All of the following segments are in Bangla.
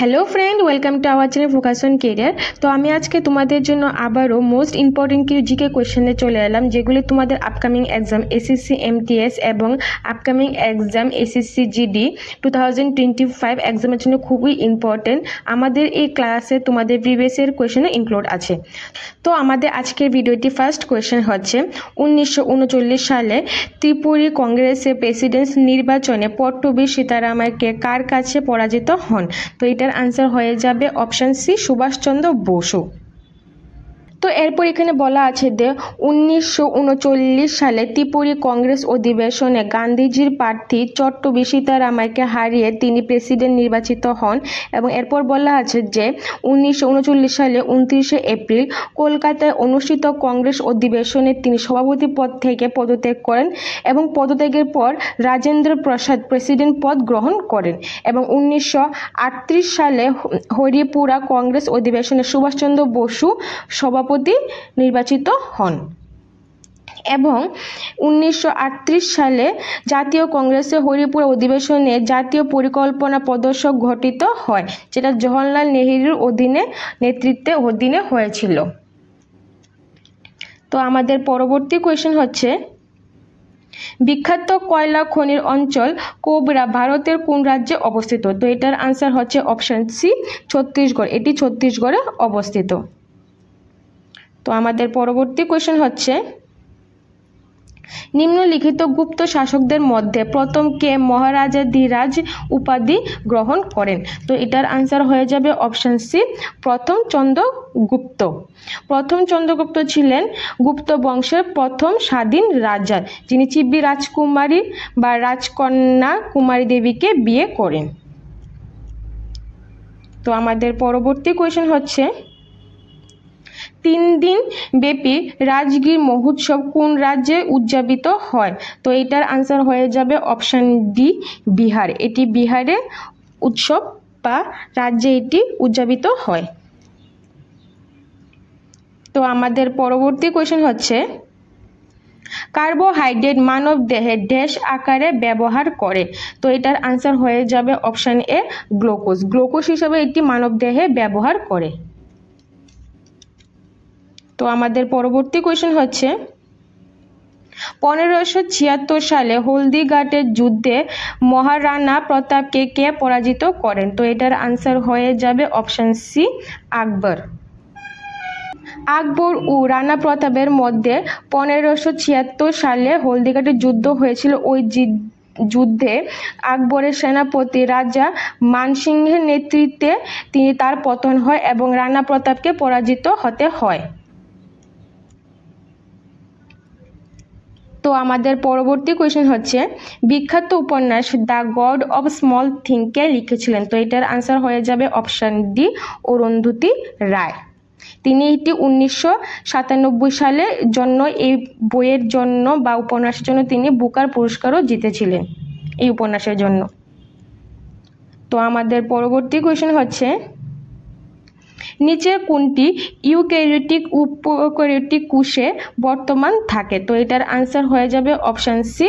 Hello friend welcome to our channel focus on career তো আমি আজকে তোমাদের জন্য আবারও মোস্ট ইম্পর্টেন্ট কিছু জিকে কোয়েশ্চেনে চলে এলাম, যেগুলি তোমাদের আপকামিং এক্সাম এসএসসি এমটিএস এবং upcoming exam SSC GD two thousand twenty five এক্সামের জন্য খুবই ইম্পর্টেন্ট আমাদের এই ক্লাসে তোমাদের প্রিভিয়াসের কোয়েশ্চেনও ইনক্লুড আছে। তো আমাদের আজকের ভিডিওটি ফার্স্ট কোয়েশ্চেন হচ্ছে, উনিশশো উনচল্লিশ সালে ত্রিপুরী কংগ্রেসের প্রেসিডেন্ট নির্বাচনে পট্টবী সীতারামাইকে কার কাছে পরাজিত হন? তো এটার আনসার হয়ে যাবে অপশান সি সুভাষচন্দ্র বসু। তো এরপর এখানে বলা আছে যে উনিশশো উনচল্লিশ সালে ত্রিপুরি কংগ্রেস অধিবেশনে গান্ধীজির প্রার্থী চট্টবী সীতারামাইকে হারিয়ে তিনি প্রেসিডেন্ট নির্বাচিত হন এবং এরপর বলা আছে যে উনিশশো উনচল্লিশ সালে উনত্রিশে এপ্রিল কলকাতায় অনুষ্ঠিত কংগ্রেস অধিবেশনে তিনি সভাপতি পদ থেকে পদত্যাগ করেন এবং পদত্যাগের পর রাজেন্দ্র প্রসাদ প্রেসিডেন্ট পদ গ্রহণ করেন এবং উনিশশো আটত্রিশ সালে হরিপুরা কংগ্রেস অধিবেশনে সুভাষচন্দ্র বসু সভাপতি নির্বাচিত হন। এবং উনিশশো আটত্রিশ সালে জাতীয় কংগ্রেসের হরিপুর অধিবেশনে জাতীয় পরিকল্পনা প্রদর্শক গঠিত হয়, যেটা জওহরলাল নেহেরুর অধীনে নেতৃত্বে অধীনে হয়েছিল। তো আমাদের পরবর্তী কোয়েশ্চেন হচ্ছে, বিখ্যাত কয়লা খনির অঞ্চল কোবরা ভারতের কোন রাজ্যে অবস্থিত? তো এটার আনসার হচ্ছে অপশান সি ছত্তিশগড়। এটি ছত্তিশগড়ে অবস্থিত। আমাদের পরবর্তী কোয়েশ্চেন হচ্ছে, নিম্নলিখিত গুপ্ত শাসকদের মধ্যে প্রথম কে মহারাজা ধীরাজ উপাধি গ্রহণ করেন? তো এটার আনসার হয়ে যাবে অপশান সি প্রথম চন্দ্রগুপ্ত প্রথম চন্দ্রগুপ্ত ছিলেন গুপ্ত বংশের প্রথম স্বাধীন রাজা, যিনি চিব্বি রাজকুমারী বা রাজকন্যা কুমারী দেবীকে বিয়ে করেন। তো আমাদের পরবর্তী কোয়েশ্চেন হচ্ছে তিন দিন ব্যাপী রাজগীর মহোৎসব কোন রাজ্যে উদযাপিত হয়? তো এটার আনসার হয়ে যাবে অপশান ডি বিহার। এটি বিহারে উৎসব বা রাজ্যে এটি উদযাপিত হয়। তো আমাদের পরবর্তী কোয়েশ্চেন হচ্ছে, কার্বোহাইড্রেট মানব দেহে ড্যাশ আকারে ব্যবহার করে। তো এটার আনসার হয়ে যাবে অপশান এ গ্লুকোজ। গ্লুকোজ হিসাবে এটি মানব দেহে ব্যবহার করে। তো আমাদের পরবর্তী কোয়েশ্চেন হচ্ছে, পনেরোশো ছিয়াত্তর সালে হলদিঘাটের যুদ্ধে মহারানা প্রতাপকে কে পরাজিত করেন? তো এটার আনসার হয়ে যাবে অপশান সি আকবর। আকবর ও রানা প্রতাপের মধ্যে পনেরোশো ছিয়াত্তর সালে হলদিঘাটের যুদ্ধ হয়েছিল। ওই যুদ্ধে আকবরের সেনাপতি রাজা মানসিংহের নেতৃত্বে তিনি তার পতন হয় এবং রানা প্রতাপকে পরাজিত হতে হয়। তো আমাদের পরবর্তী কোয়েশ্চেন হচ্ছে, বিখ্যাত উপন্যাস দ্য গড অব স্মল থিংকে লিখেছিলেন? তো এটার আনসার হয়ে যাবে অপশান ডি অরুন্ধতী রায়। তিনি এটি উনিশশো সাতানব্বই সালের জন্য, এই বইয়ের জন্য বা উপন্যাসের জন্য তিনি বুকার পুরস্কারও জিতেছিলেন, এই উপন্যাসের জন্য। তো আমাদের পরবর্তী কোয়েশ্চেন হচ্ছে নিচের কোনটি ইউক্যারিওটিক উপক্যারিওটিক কোষে বর্তমান থাকে। তো এটার আনসার হয়ে যাবে অপশান সি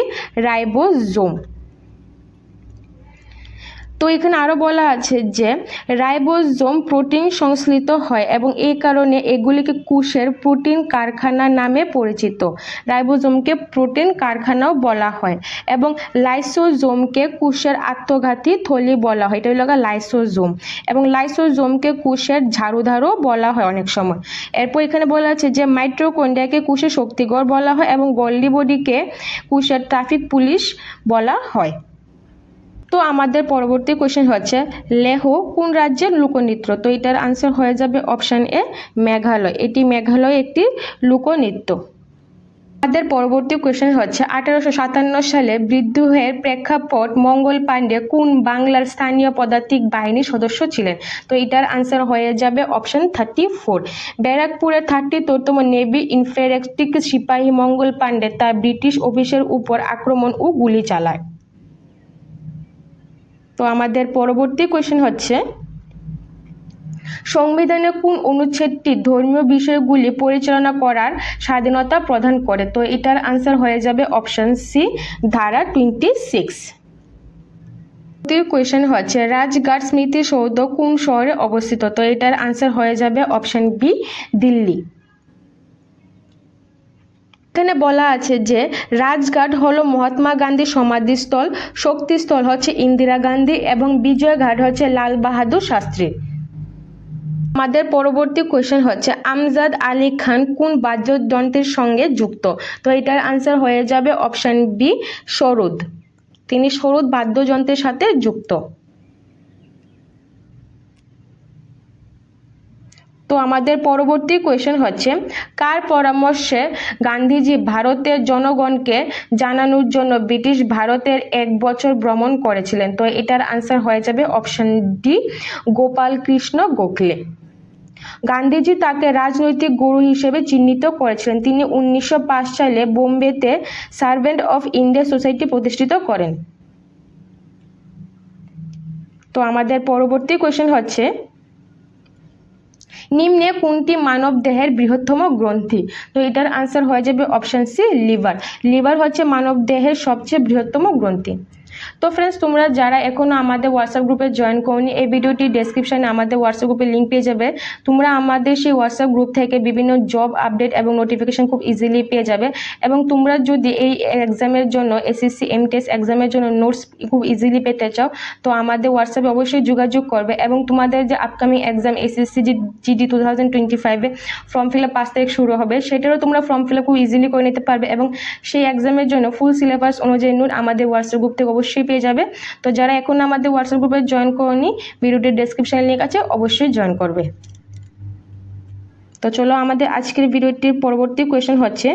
রাইবোজোম। তো এখানে আরও বলা আছে যে রাইবোজোম প্রোটিন সংশ্লিত হয় এবং এই কারণে এগুলিকে কুশের প্রোটিন কারখানা নামে পরিচিত। রাইবোজোমকে প্রোটিন কারখানাও বলা হয় এবং লাইসোজোমকে কুশের আত্মঘাতী থলি বলা হয়। এটা হলো লাইসোজোম এবং লাইসোজোমকে কুশের ঝাড়ুধারও বলা হয় অনেক সময়। এরপর এখানে বলা আছে যে মাইট্রোকন্ডিয়াকে কুশের শক্তিগড় বলা হয় এবং গল্লি বডিকে কুশের ট্রাফিক পুলিশ বলা হয়। তো আমাদের পরবর্তী কোয়েশ্চেন হচ্ছে, লেহ কোন রাজ্যের লোকনৃত্য? তো এটার আনসার হয়ে যাবে অপশান এ মেঘালয়। এটি মেঘালয় একটি লোকনৃত্য। আমাদের পরবর্তী কোয়েশ্চেন হচ্ছে, আঠারোশো সাতান্ন সালে বিদ্রোহের প্রেক্ষাপট মঙ্গল পাণ্ডে কোন বাংলার স্থানীয় পদাতিক বাহিনীর সদস্য ছিলেন? তো এটার আনসার হয়ে যাবে অপশান থার্টি ফোর ব্যারাকপুরের থার্টি তোরতম নেভি ইনফেরেক্টিক সিপাহী মঙ্গল পাণ্ডে তার ব্রিটিশ অফিসের উপর আক্রমণ ও গুলি চালায়। তো আমাদের পরবর্তী কোয়েশ্চেন হচ্ছে, সংবিধানে কোন অনুচ্ছেদটি ধর্মীয় বিষয়গুলি পরিচালনা করার স্বাধীনতা প্রদান করে? তো এটার আনসার হয়ে যাবে অপশান সি ধারা টোয়েন্টি সিক্স কোয়েশ্চেন হচ্ছে, রাজঘাট স্মৃতিসৌধ কোন শহরে অবস্থিত? তো এটার আনসার হয়ে যাবে অপশান বি দিল্লি। এখানে বলা আছে যে রাজঘাট হলো মহাত্মা গান্ধী সমাধিস্থল, শক্তিস্থল হচ্ছে ইন্দিরা গান্ধী এবং বিজয়ঘাট হচ্ছে লাল বাহাদুর শাস্ত্রী। আমাদের পরবর্তী কোয়েশ্চেন হচ্ছে, আমজাদ আলী খান কোন বাদ্যযন্ত্রের সঙ্গে যুক্ত? তো এটার আনসার হয়ে যাবে অপশন বি সরুদ। তিনি সরুদ বাদ্যযন্ত্রের সাথে যুক্ত। তো আমাদের পরবর্তী কোয়েশ্চেন হচ্ছে, কার পরামর্শে গান্ধীজি ভারতের জনগণকে জানানোর জন্য ব্রিটিশ ভারতের এক বছর ভ্রমণ করেছিলেন? তো এটার আনসার হয়ে যাবে অপশন ডি গোপাল কৃষ্ণ গোখলে। গান্ধীজি তাকে রাজনৈতিক গুরু হিসেবে চিহ্নিত করেছিলেন। তিনি উনিশশো পাঁচ সালে বোম্বেতে সার্ভেন্ট অফ ইন্ডিয়া সোসাইটি প্রতিষ্ঠিত করেন। তো আমাদের পরবর্তী কোয়েশ্চেন হচ্ছে নিম্নে কোনটি মানব দেহের বৃহত্তম গ্রন্থি? তো এটার আনসার হয়ে যাবে অপশান সি লিভার লিভার হচ্ছে মানব দেহের সবচেয়ে বৃহত্তম গ্রন্থি। তো ফ্রেন্ডস তোমরা যারা এখনও আমাদের হোয়াটসঅ্যাপ গ্রুপে জয়েন করনি, এই ভিডিওটি ডেসক্রিপশানে আমাদের হোয়াটসঅ্যাপ গ্রুপে লিঙ্ক পেয়ে যাবে। তোমরা আমাদের সেই হোয়াটসঅ্যাপ গ্রুপ থেকে বিভিন্ন জব আপডেট এবং নোটিফিকেশন খুব ইজিলি পেয়ে যাবে। এবং তোমরা যদি এই এক্সামের জন্য এসএসসি এম এমটিএস এক্সামের জন্য নোটস খুব ইজিলি পেতে চাও, তো আমাদের হোয়াটসঅ্যাপে অবশ্যই যোগাযোগ করবে। এবং তোমাদের যে upcoming exam SSC G GD two thousand twenty ফাইভে ফর্ম ফিল আপ পাঁচ তারিখ শুরু হবে, সেটারও তোমরা ফর্ম ফিল আপ খুব ইজিলি করে নিতে পারবে। এবং সেই এক্সামের জন্য ফুল সিলেবাস অনুযায়ী নোট আমাদের হোয়াটসঅ্যাপ গ্রুপ থেকে অবশ্যই পেয়ে যাবে। তো যারা এখন আমাদের হোয়াটসঅ্যাপ গ্রুপে জয়েন করনি ভিডিওটির ডেসক্রিপশানে লিঙ্ক আছে, অবশ্যই জয়েন করবে। তো চলো আমাদের আজকের ভিডিওটির পরবর্তী কোয়েশ্চেন হচ্ছে,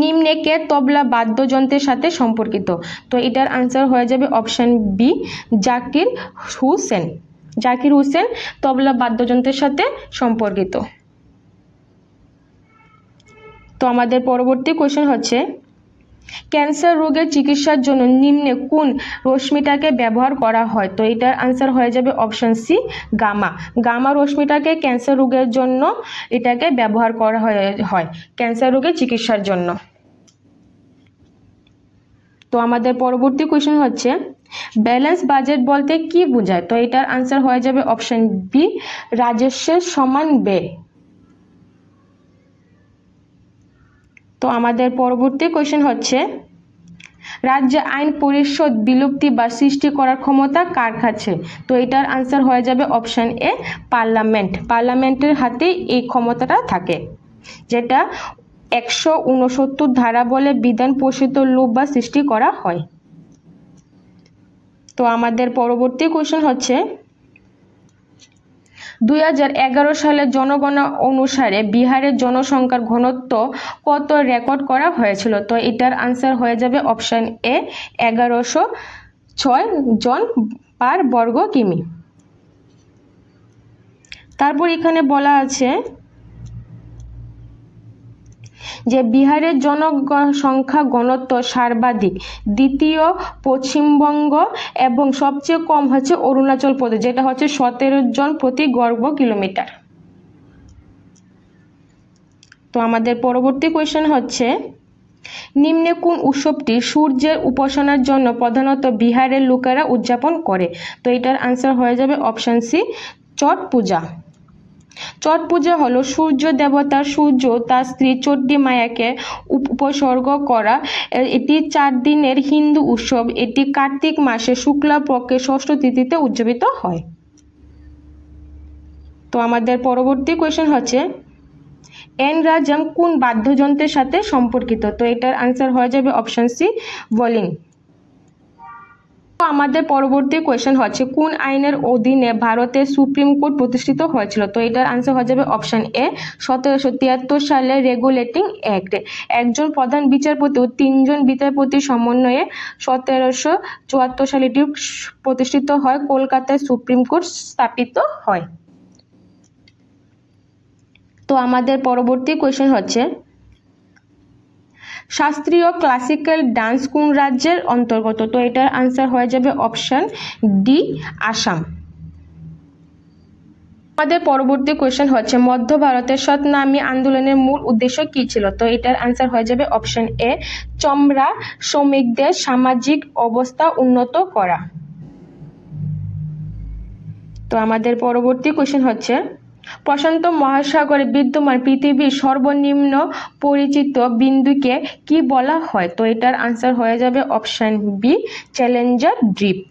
নিম্নে কে তবলা বাদ্যযন্ত্রের সাথে সম্পর্কিত? তো এটার আনসার হয়ে যাবে অপশন বি জাকির হুসেন। জাকির হুসেন তবলা বাদ্যযন্ত্রের সাথে সম্পর্কিত। তো আমাদের পরবর্তী কোয়েশ্চেন হচ্ছে ক্যান্সার রোগের চিকিৎসার জন্য নিম্নে কোন রশ্মিটাকে ব্যবহার করা হয়? তো এটার আনসার হয়ে যাবে অপশন সি গামা। গামা রশ্মিটাকে ক্যান্সার রোগের জন্য এটাকে ব্যবহার করা হয় ক্যান্সার রোগের চিকিৎসার জন্য। তো আমাদের পরবর্তী কোয়েশ্চেন হচ্ছে ব্যালেন্স বাজেট বলতে কি বোঝায়? তো এটার আনসার হয়ে যাবে অপশন বি রাজস্বের সমান ব্যয়। তো আমাদের পরবর্তী কোয়েশ্চেন হচ্ছে, রাজ্যে আইন পরিষদ বিলুপ্তি বা সৃষ্টি করার ক্ষমতা কার কাছে? তো এটার আনসার হয়ে যাবে অপশান এ পার্লামেন্ট পার্লামেন্টের হাতেই এই ক্ষমতাটা থাকে, যেটা একশো উনসত্তর ধারা বলে বিধান পোষিত লোপ বা সৃষ্টি করা হয়। তো আমাদের পরবর্তী কোয়েশ্চেন হচ্ছে দুই সালে জনগণনা অনুসারে বিহারের জনসংখ্যার ঘনত্ব কত রেকর্ড করা হয়েছিল? তো এটার আনসার হয়ে যাবে অপশান এ এগারোশো ছয় জন পার বর্গ কিমি। তারপর এখানে বলা আছে যে বিহারের জনসংখ্যা ঘনত্ব সর্বাধিক, দ্বিতীয় পশ্চিমবঙ্গ এবং সবচেয়ে কম হচ্ছে অরুণাচল প্রদেশ, যেটা হচ্ছে সতেরো জন প্রতি বর্গ কিলোমিটার। তো আমাদের পরবর্তী কোয়েশ্চেন হচ্ছে, নিম্নে কোন উৎসবটি সূর্যের উপাসনার জন্য প্রধানত বিহারের লোকেরা উদযাপন করে? তো এটার আনসার হয়ে যাবে অপশান সি চট পূজা। ছট পূজা হলো সূর্য দেবতা সূর্য তার স্ত্রী চণ্ডী মায়াকে উপসর্গ করা। এটি চার দিনের হিন্দু উৎসব। এটি কার্তিক মাসে শুক্লা পক্ষে ষষ্ঠ তিথিতে উদযাপিত হয়। তো আমাদের পরবর্তী কোয়েশ্চেন হচ্ছে, এন রাজাম কোন বাদ্যযন্ত্রের সাথে সম্পর্কিত? তো এটার আনসার হয়ে যাবে অপশন সি ভলিন আমাদের পরবর্তী কোয়েশ্চেন হচ্ছে, কোন আইনের অধীনে ভারতের সুপ্রিম কোর্ট প্রতিষ্ঠিত হয়েছিল? তো এটার আনসার হয়ে যাবে অপশন এ সতেরোশো তিয়াত্তর সালে রেগুলেটিং অ্যাক্ট একজন প্রধান বিচারপতি ও তিনজন বিচারপতির সমন্বয়ে সতেরোশো চুয়াত্তর সালে এটি প্রতিষ্ঠিত হয়, কলকাতায় সুপ্রিম কোর্ট স্থাপিত হয়। তো আমাদের পরবর্তী কোয়েশ্চেন হচ্ছে শাস্ত্রীয় ক্লাসিক্যাল ডান্স কোন রাজ্যের অন্তর্গত? তো এটার আনসার হয়ে যাবে অপশান ডি আসাম। আমাদের পরবর্তী কোয়েশ্চেন হচ্ছে, মধ্য ভারতের সতনামী আন্দোলনের মূল উদ্দেশ্য কি ছিল? তো এটার আনসার হয়ে যাবে অপশন এ চমড়া শ্রমিকদের সামাজিক অবস্থা উন্নত করা। তো আমাদের পরবর্তী কোয়েশ্চেন হচ্ছে প্রশান্ত মহাসাগরে বিদ্যমান পৃথিবীর সর্বনিম্ন পরিচিত বিন্দুকে কি বলা হয়? তো এটার আনসার হয়ে যাবে অপশন বি চ্যালেঞ্জার ড্রিপ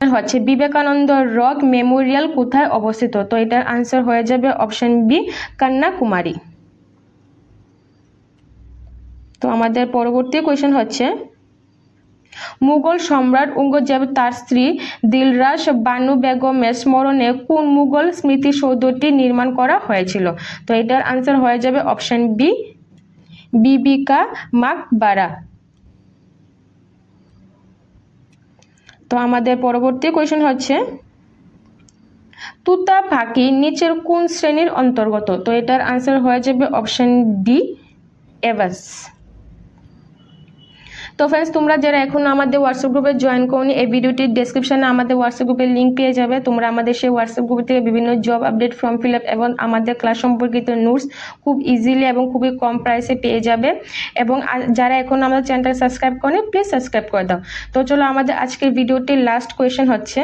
হচ্ছে বিবেকানন্দ রক মেমোরিয়াল কোথায় অবস্থিত? তো এটার আনসার হয়ে যাবে অপশন বি কন্যাকুমারী। তো আমাদের পরবর্তী কোয়েশ্চেন হচ্ছে মুঘল সম্রাট ঔরঙ্গজেব তার স্ত্রী দিলরাস বানু বেগমের স্মরণে কোন মুঘল স্মৃতিসৌধটি নির্মাণ করা হয়েছিল? তো এটার আনসার হয়ে যাবে অপশন বি বিবিকা মাকবারা। তো আমাদের পরবর্তী কোয়েশ্চেন হচ্ছে, তুতা পাখি নিচের কোন শ্রেণির অন্তর্গত? তো এটার আনসার হয়ে যাবে অপশন ডি এভাস। তো ফ্রেন্ডস তোমরা যারা এখন আমাদের হোয়াটসঅ্যাপ গ্রুপে জয়েন করনি, এই ভিডিওটির ডেসক্রিপশনে আমাদের হোয়াটসঅ্যাপ গ্রুপের লিঙ্ক পেয়ে যাবে। তোমরা আমাদের সেই হোয়াটসঅ্যাপ গ্রুপ থেকে বিভিন্ন job update form fill up এবং আমাদের ক্লাস সম্পর্কিত নোটস খুব ইজিলি এবং খুবই কম প্রাইসে পেয়ে যাবে। এবং যারা এখন আমাদের চ্যানেলটা সাবস্ক্রাইব করেনি প্লিজ সাবস্ক্রাইব করে দাও। তো চলো আমাদের আজকের ভিডিওটির লাস্ট কোয়েশ্চেন হচ্ছে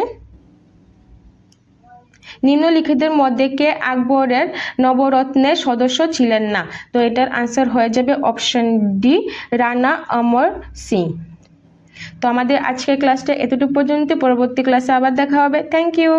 নিম্নলিখিতের মধ্যে কে আকবরের নবরত্নের সদস্য ছিলেন না? তো এটার আনসার হয়ে যাবে অপশন ডি রানা অমর সিং। তো আমাদের আজকের ক্লাসটা এতটুকু পর্যন্ত। পরবর্তী ক্লাসে আবার দেখা হবে। Thank you